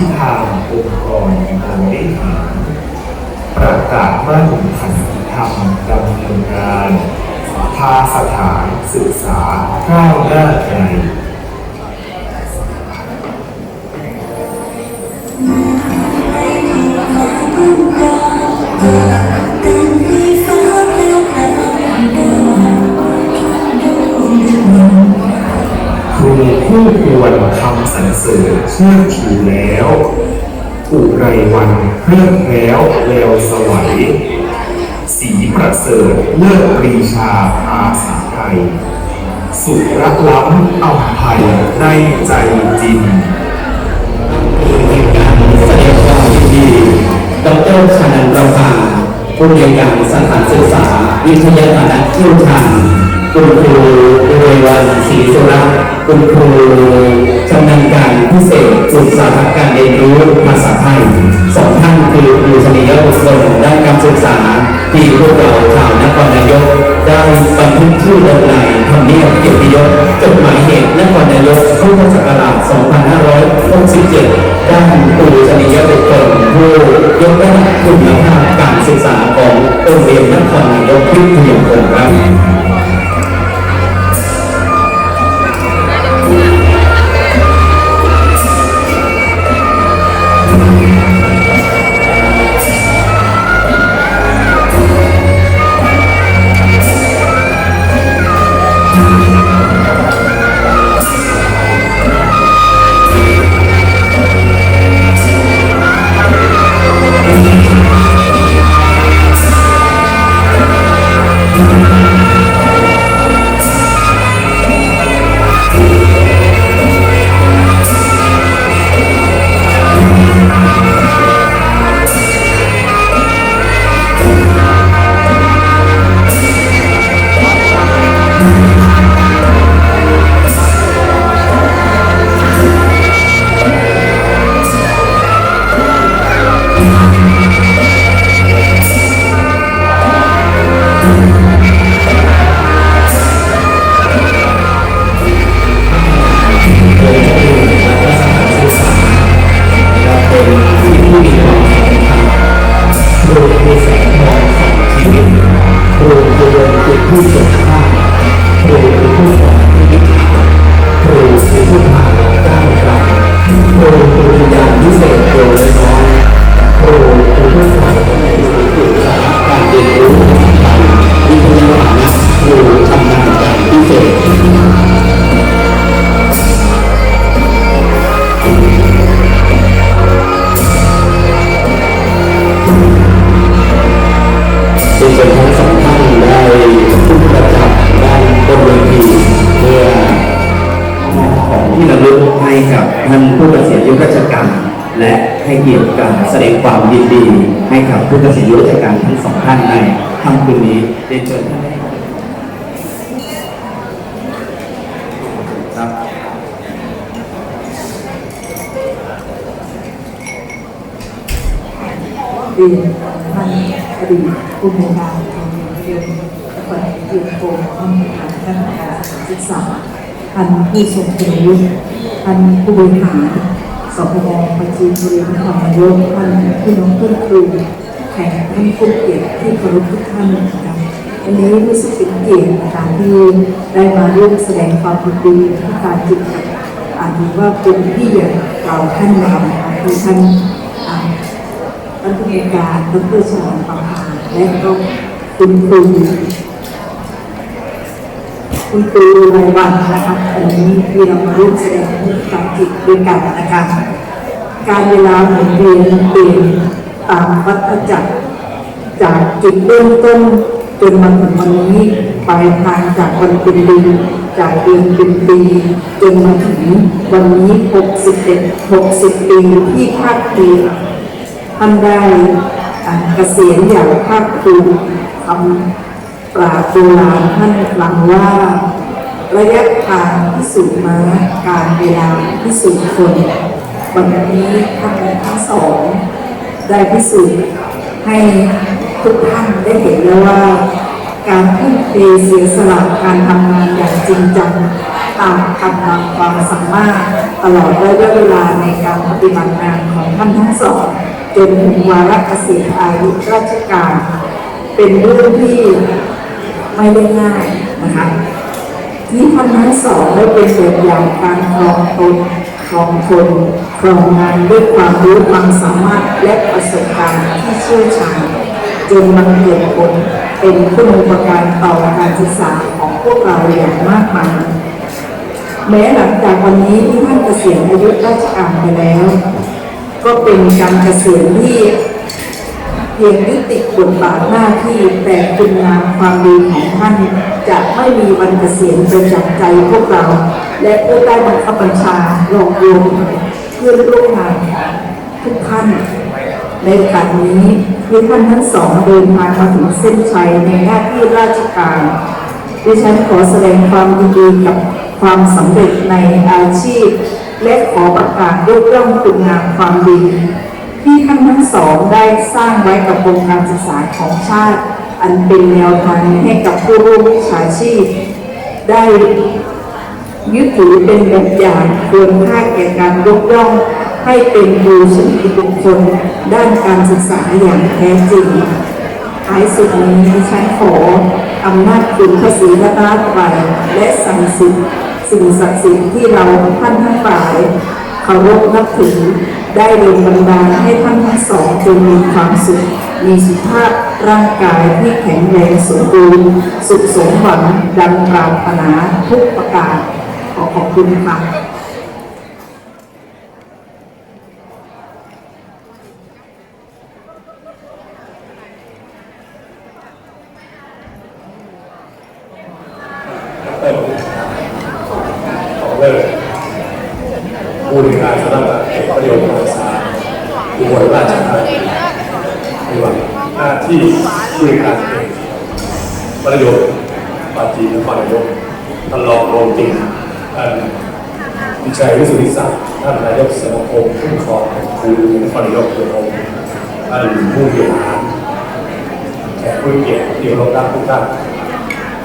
ที่ทางองค์กรบริหารประกาศมาตรฐานติธรรมดำเนินงานพาสถานศึกษาก้าวหน้าไกลครู คู่ควรคำสรรเสริญเชื่อถือแล้วอุไรวันเครื่องแล้วแววสวัยสีประเสริฐเลิศปรีชาอาสาไทย สุรักล้ำอัมภัยในใจจริงแสดงความยินดีดรชนันประภาผู้เรียนการสถานศึกษา วิทยาศาสตร์ทิวทันคุณครูอุเรวันศรีสุรัตน์ คุณครูชำนาญการพิเศษสุดสาขาการเรียนรู้ภาษาไทยสองท่านคือครูชนียบุคคลด้านการศึกษาที่พวกเราชาวนครนายกได้บันทึกชื่อลงในทำเนียบเกียรติยศจดหมายเหตุนครนายกพุทธศักราช 2567 ด้านครูชนียบุคคลผู้ยกระดับคุณภาพการศึกษาของโรงเรียนนครนายกพิทยาคมครับ ว ท่านผู้เกษียณอายุราชการและให้เกียรติการแสดงความยินดี ให้กับผู้เกษียณอายุราชการทั้งสองท่านในค่ำคืนนี้เรียนเชิญท่านครับเรียนท่านอดีตผู้บริการโรงเรียนจังหวัดเชียงโกงท่านประธานคณะกรรมการศึกษา ท่านผู้ทรงคุณวุฒิท่านผู้บริหารสพมปัจจีนบุรีนครนายกท่านพี่น้องเพื่อนครูแขกท่านผู้เกียรติที่เคารพทุกท่านนะคะวันนี้รู้สึกเป็นเกียรตินะคะที่ได้มาร่วมแสดงความยินดีที่การจิตกับอ่านว่าเป็นพี่ใหญ่เก่าท่านเรานะคะคือท่านท่านผู้ในวยการดรชลประภาและก็คุณครู คุณครูรายวันนะคะวันนี้ที่เรามาร่วมแสดงความจิตด้วยกันนะคะการเวลาหมุนเวียนเปลี่ยนตามวัฏจักรจากจุดเริ่มต้นจนมาถึงวันนี้ปลายทางจากวันเป็นเดือนจากเดือนเป็นปีจนมาถึงวันนี้61 60 ปีที่คาดเคียนท่านได้เกษียณอย่างภาคภูมิคำ ปราบโบราณท่านกล่าวว่า ระยะทางพิสูจน์มาการเวลาพิสูจน์คนวันนี้ท่านทั้งสอง ได้พิสูจน์ให้ทุกท่านได้เห็นแล้วว่า การทุ่มเทเสียสละการทำงานอย่างจริงจังตามกำลังความสามารถตลอดระยะเวลาในการปฏิบัติงานของท่านทั้งสองจนถึงวาระเกษียณอายุราชการ เป็นเรื่องที่ ไม่ได้ง่ายนะคะที่ท่านทั้งสองได้เป็นแบบอย่างการครองตนครองคนครองงานด้วยความรู้ความสามารถและประสบการณ์ที่เชี่ยวชาญจนมันเกิดผลเป็นคุณูปการต่อการศึกษาของพวกเราอย่างมากมายแม้หลังจากวันนี้ที่ท่านเกษียณอายุราชการไปแล้ว ก็เป็นการเกษียณที่ เพียงยุติบทบาทหน้าที่แต่คุณงามความดีของท่าน จะไม่มีวันเกษียณไปจากใจพวกเรา และผู้ใต้บังคับบัญชารองรวมเพื่อนร่วมงานทุกท่านในโอกาสนี้ที่ท่านทั้งสองเดินทางมาถึงเส้นชัยในหน้าที่ราชการดิฉันขอแสดงความยินดีกับความสำเร็จในอาชีพ และขอประกาศยกย่องคุณงามความดี ที่ท่านทั้งสองได้สร้างไว้กับวงการศึกษาของชาติ อันเป็นแนวทางให้กับผู้ร่วมวิชาชีพ ได้ยึดถือเป็นแบบอย่างควรค่าแก่การยกย่องให้เป็นบูชนีบุคคลด้านการศึกษาอย่างแท้จริงท้ายสุดนี้ฉันขออำนาจคุณพระศรีรัตนตรัยและสังสิทธิ์สิ่งศักดิ์สิทธิ์ที่เราท่านทั้งหลาย เคารพนับถือได้เรียนบันดาลให้ท่านทั้งสองจงมีความสุข มีสุขภาพร่างกายที่แข็งแรงสมบูรณ์ สุขสมหวังดังปรารถนาทุกประการขอขอบคุณค่ะ เติมของเลิก ผู้บริการสำนักงานประโยชน์การศึกษาอุบลราชธานีปฏิบัติหน้าที่ผู้บริการประโยชน์ปาจีนนครนายกท่านรองโรงจริงท่านวิชัยวิสุทธิศักดิ์ท่านนายกสมาคมผู้ครองครูนครนายกโดยตรงท่านผู้บริหารแขกผู้เกียรติที่เคารพรักทุกท่าน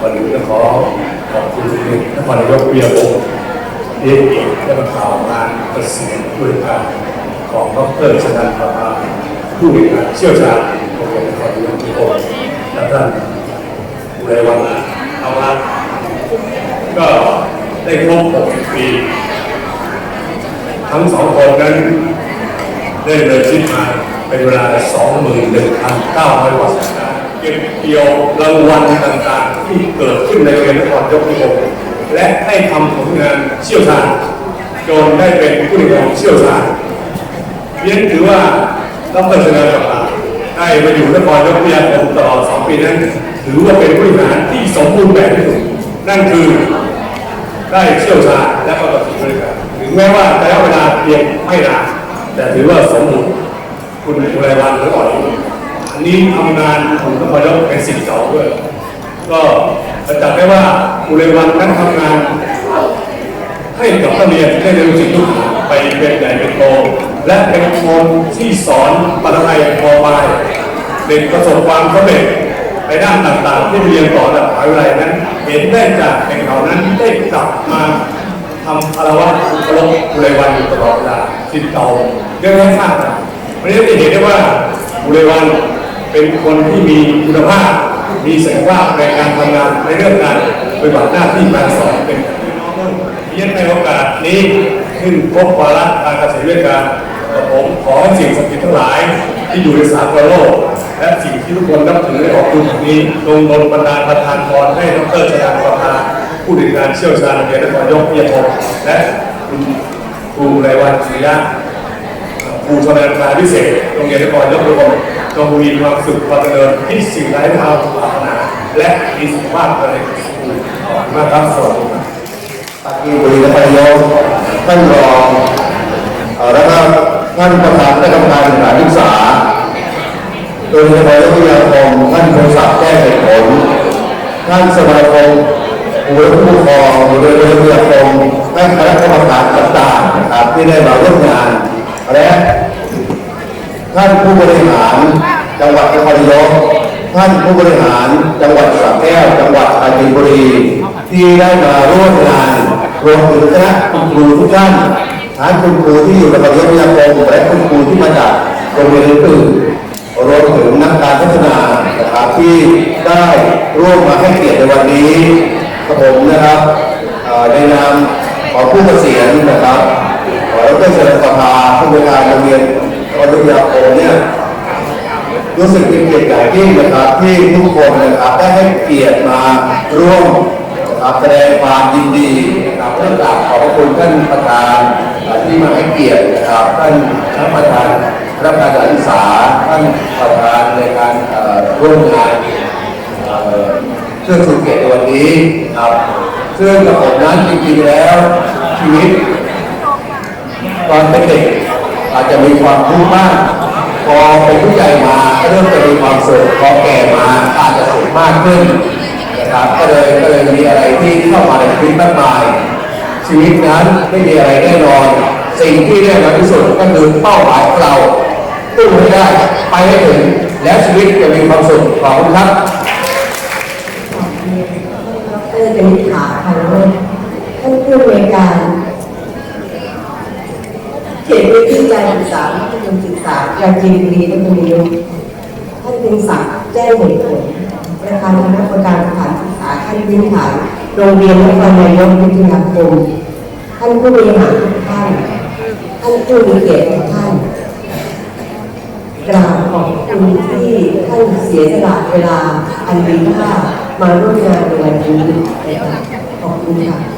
วันนี้ก็ขอขอบคุณนครนายกเบียร์วง ศ์ที่ให้เกียรติได้มาข่าวงานเกษียณผู้บริการของดรชนันประภาผู้บริการเชี่ยวชาญโรงเรียนนครนายกทุกคนและท่านอุไรวันอาละก็ได้ครบ60ปีทั้งสองคนนั้นได้เดินชีวิตมาเป็นเวลา 21,900กว่าสัปดาห์เก็บเกี่ยวรางวัลต่างๆ ที่เกิดขึ้นในเรียนนครยกนิคม และให้ทำผลงานเชี่ยวชาญจนได้เป็นผู้บริหารเชี่ยวชาญเรียนถือว่าดรชนะกับได้มาอยู่นครยกวิทยาคมตลอด2ปีนั้นถือว่าเป็นผู้บริหารที่สมบูรณ์แบบที่สุดนั่นคือได้เชี่ยวชาญและประสบการณ์ถึงแม้ว่าระยะเวลาเพียงไม่นานแต่ถือว่าสมบูรณ์คุณอุไรวันหรืออ่อนอันนี้ทำงานของนครยกเป็นสิ่งเก่าด้วย ก็ประจักษ์ได้ว่าอุไรวันนั้นทำงาน ให้กับนักเรียนได้เรียนรู้สิ่งทุกอย่างไปเป็นใหญ่เป็นโตและเป็นคนที่สอนปัตไทยพอปลายเป็นประสบความสำเร็จในด้านต่างๆ ที่เรียนต่อจากมหาวิทยาลัยนั้น เห็นได้จากเด็กเหล่านั้นได้กลับมาทำอารวะอุปโลกอุไรวันอยู่ตลอดเวลาสิทธิ์เก่าเรื่องให้ทราบนะวันนี้จะเห็นได้ว่าอุไรวัน เป็นคนที่มีคุณภาพ มีศักยภาพในการทำงานในเรื่องการปฏิบัติหน้าที่การสอนเป็นอย่างดีเรียนในโอกาสนี้ขึ้นพบวาระการเกษตรวิทยาผมขอสิ่งศักดิ์สิทธิ์ทั้งหลายที่อยู่ในสากลโลก และสิ่งที่ทุกคนนับถือในขอบคุณนี้ลงดลบันดาประทานพรให้ดรชยานประภาผู้ดิการเชี่ยวชาญในนครยกเพียรพงศ์และคุณครูไรวันศรียะ ครูชำนาญการพิเศษโรงเรียนนครยกทุกคนจงมีความสุขความเจริญที่สิ่งใดที่เราปรารถนาและมีสุขภาพแข็งแรงขอบคุณมากครับสวัสดีครับปากีบุรีนครยกท่านรองแล้วก็ท่านประธานคณะกรรมการการศึกษาโดยนายกวิทยาคมท่านพงศักแก้เหตุผลท่านสมาคมผู้ปกครองโดยนายกวิทยาคมท่านคณะกรรมการต่างๆนะครับที่ได้มาร่วมงาน และท่านผู้บริหารจังหวัดนครนายกท่านผู้บริหารจังหวัดสระแก้วจังหวัดปราจีนบุรีที่ได้มาร่วมงานรวมถึงคณะคุณครูทุกท่านทั้งคุณครูที่อยู่ในระดับวิทยาคมและคุณครูที่มาจากโรงเรียนอื่นรวมถึงนักการพัฒนานะครับที่ได้ร่วมมาให้เกียรติในวันนี้กับผมนะครับในนามของผู้เกษียณนะครับขอรับเชิญสภา ผู้บริการโรงเรียนวัดวิทยาคมเนี่ยรู้สึกเป็นเกียรติอย่างยิ่งนะครับ ที่ทุกคนนะครับได้ให้เกียรติมาร่วมนะครับแสดงความยินดีนะครับเพื่อกราบขอบพระคุณท่านประธานที่มาให้เกียรตินะครับท่านท่านประธานรับการศึกษาท่านประธานในการร่วมงานเชื่อชูเกียรติในวันนี้ครับซึ่งกับผมนั้นจริงๆแล้วชีวิตตอนเป็นเด็ก อาจจะมีความทุกข์มาก พอเป็นผู้ใหญ่มาก็เริ่มจะมีความสุขพอแก่มาอาจจะสุขมากขึ้นนะครับก็เลยก็เลยมีอะไรที่เข้ามาในชีวิตมากมาย ชีวิตนั้นไม่มีอะไรแน่นอน สิ่งที่แน่นอนที่สุดก็คือเป้าหมายของเราตู้ให้ได้ไปให้ถึงแล้วชีวิตจะมีความสุขขอบคุณครับดรเป็นขาของท่านผู้บริการ เขตพื้นที่การศึกษามัธยมศึกษาปราจีนบุรีและบุรีรัมย์ท่านเป็นศักดิ์แจ้งเหตุผลประธานคณะกรรมการสถานศึกษาขั้นพื้นฐานโรงเรียนนครนายกวิทยาคมท่านผู้บริหารทุกท่านท่านผู้มีเกียรติทุกท่านกราบขอบคุณที่ท่านเสียสละเวลาอันมีค่ามาร่วมงานในวันนี้ขอบคุณค่ะ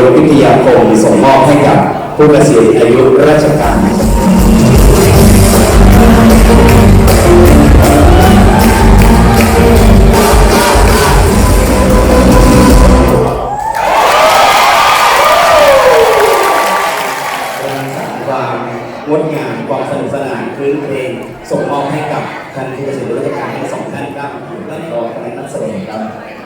ายกวิทยาคมส่งมอบให้กับผู้เกษียณอายุราชการงดงามความสนุกสนานคืนเพลงส่งมอบให้กับท่านผู้เกษียณราชการทั้งสองท่านครับและรองคณะนักแสดงครับ